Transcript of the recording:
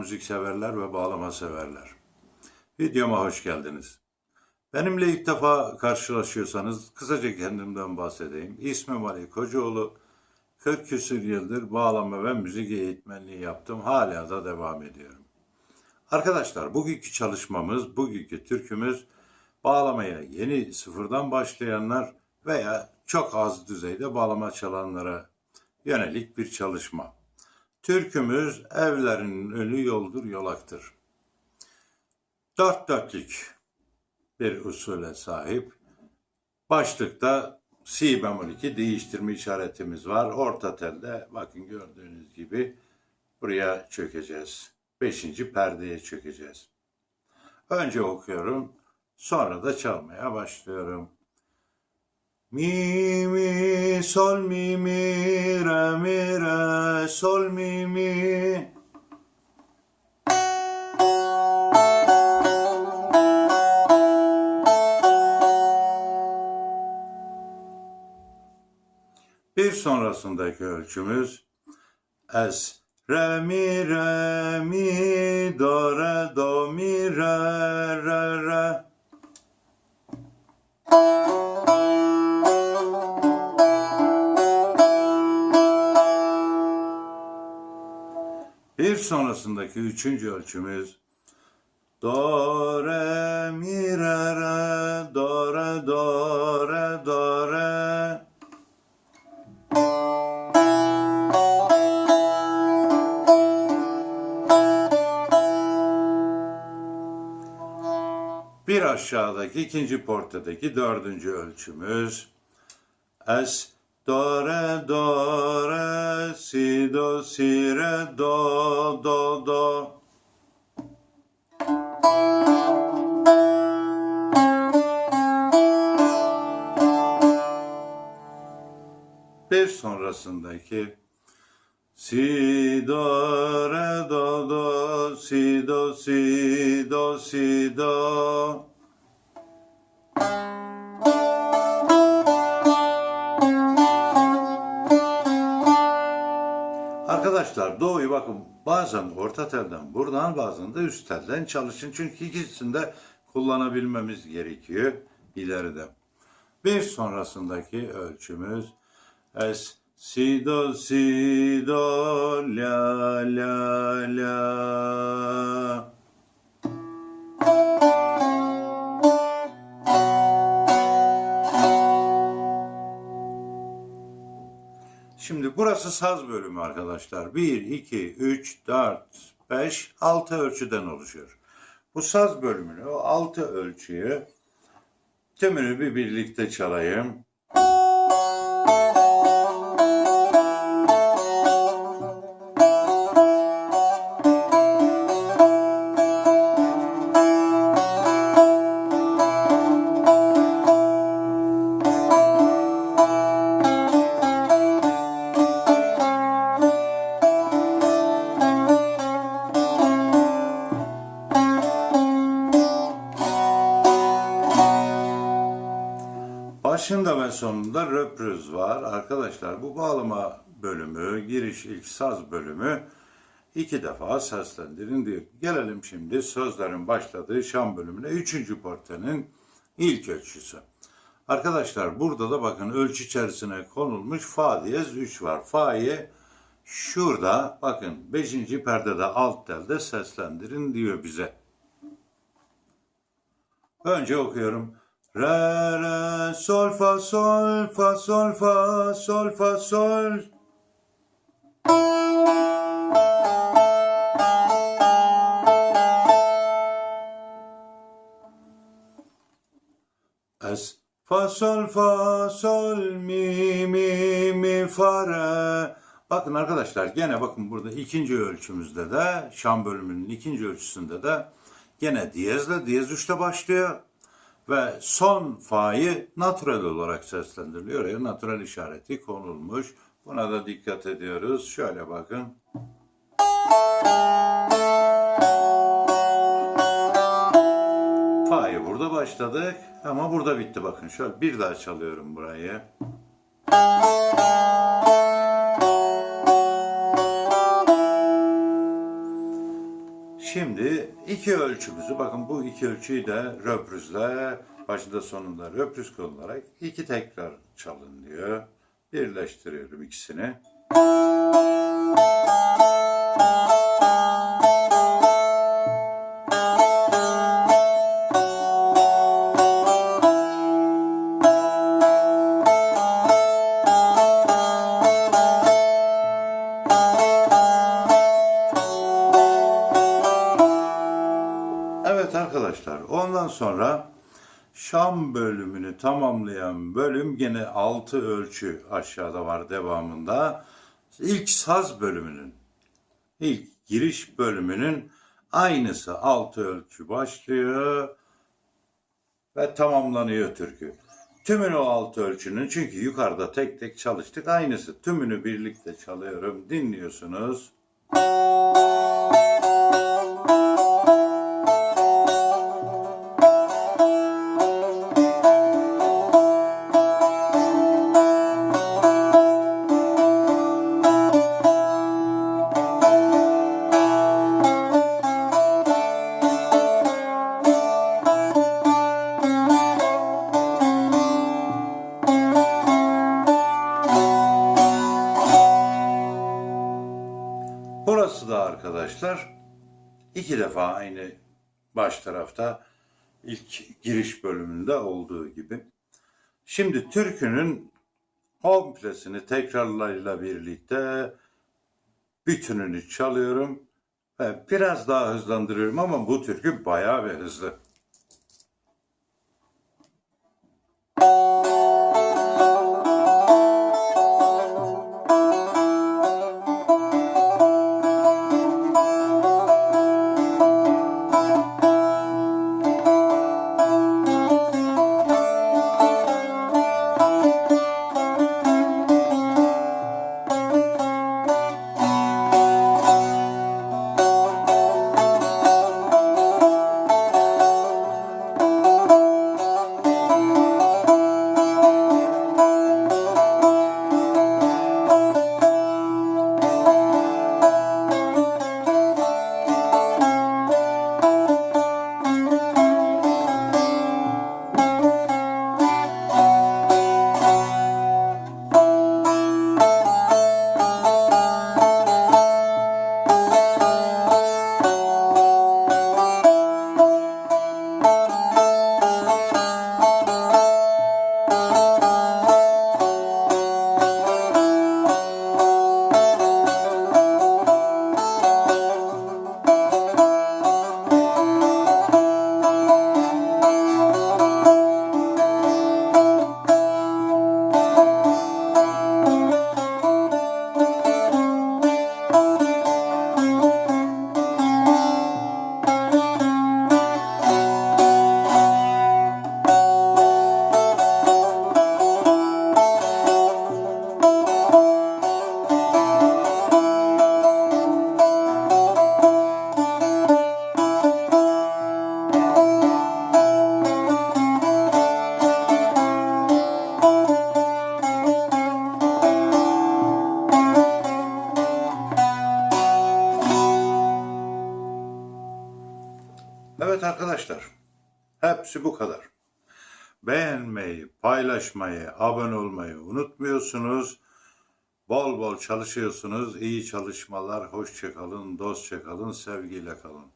müzik severler ve bağlama severler. Videoma hoş geldiniz. Benimle ilk defa karşılaşıyorsanız kısaca kendimden bahsedeyim. İsmim Ali Kocaoğlu. 40 küsür yıldır bağlama ve müzik eğitmenliği yaptım. Hala da devam ediyorum. Arkadaşlar bugünkü çalışmamız, bugünkü türkümüz bağlamaya yeni sıfırdan başlayanlar veya çok az düzeyde bağlama çalanlara yönelik bir çalışma. Türkümüz evlerinin önü yoldur yolaktır. Dört dörtlük bir usule sahip. Başlıkta si bemol 2 değiştirme işaretimiz var. Orta telde bakın gördüğünüz gibi buraya çökeceğiz. Beşinci perdeye çökeceğiz. Önce okuyorum. Sonra da çalmaya başlıyorum. Mi mi sol mi mi re mi re sol mi mi. Bir sonrasındaki ölçümüz es re mi re mi do re do mi re re re Bir sonrasındaki üçüncü ölçümüz. Do re mi re re do re do re do re Bir aşağıdaki ikinci portadaki dördüncü ölçümüz. Es do re do re si do si re do do do. Bir sonrasındaki Si do re do do si do si do si do Arkadaşlar doğuyu bakın bazen orta telden buradan bazen de üst telden çalışın. Çünkü ikisini de kullanabilmemiz gerekiyor ileride. Bir sonrasındaki ölçümüz es si do si do la la la burası saz bölümü arkadaşlar. 1, 2, 3, 4, 5, 6 ölçüden oluşuyor. Bu saz bölümünü, o 6 ölçüyü tümünü bir birlikte çalayım. Başında ve sonunda röprüz var. Arkadaşlar bu bağlama bölümü, giriş ilk saz bölümü iki defa seslendirin diyor. Gelelim şimdi sözlerin başladığı şan bölümüne. Üçüncü portenin ilk ölçüsü. Arkadaşlar burada da bakın ölçü içerisine konulmuş fa diyez 3 var. Fa'yı şurada bakın 5. perdede alt telde seslendirin diyor bize. Önce okuyorum. Re, re, sol, fa, sol, fa, sol, fa, sol, fa, sol. Es, fa, sol, fa, sol, mi, mi, mi, fa, re. Bakın arkadaşlar gene bakın burada ikinci ölçümüzde de şan bölümünün ikinci ölçüsünde de gene diyezle diyez üçte başlıyor ve son fa'yı natural olarak seslendiriliyor. Yani natural işareti konulmuş. Buna da dikkat ediyoruz. Şöyle bakın. Fa'yı burada başladık ama burada bitti bakın. Şöyle bir daha çalıyorum burayı. Şimdi iki ölçümüzü bakın bu iki ölçüyü de röprüzle başında sonunda röprüz kullanarak iki tekrar çalın diyor. Birleştiriyorum ikisini. Bölümünü tamamlayan bölüm gene 6 ölçü aşağıda var devamında. İlk saz bölümünün ilk giriş bölümünün aynısı 6 ölçü başlıyor ve tamamlanıyor türkü. Tümünü o 6 ölçünün çünkü yukarıda tek tek çalıştık aynısı. Tümünü birlikte çalıyorum dinliyorsunuz. Burası defa aynı baş tarafta ilk giriş bölümünde olduğu gibi. Şimdi türkünün komplesini tekrarlarıyla birlikte bütününü çalıyorum ve biraz daha hızlandırıyorum ama bu türkü bayağı bir hızlı. Evet hepsi bu kadar. Beğenmeyi, paylaşmayı, abone olmayı unutmuyorsunuz. Bol bol çalışıyorsunuz. İyi çalışmalar. Hoşça kalın, dostça kalın, sevgiyle kalın.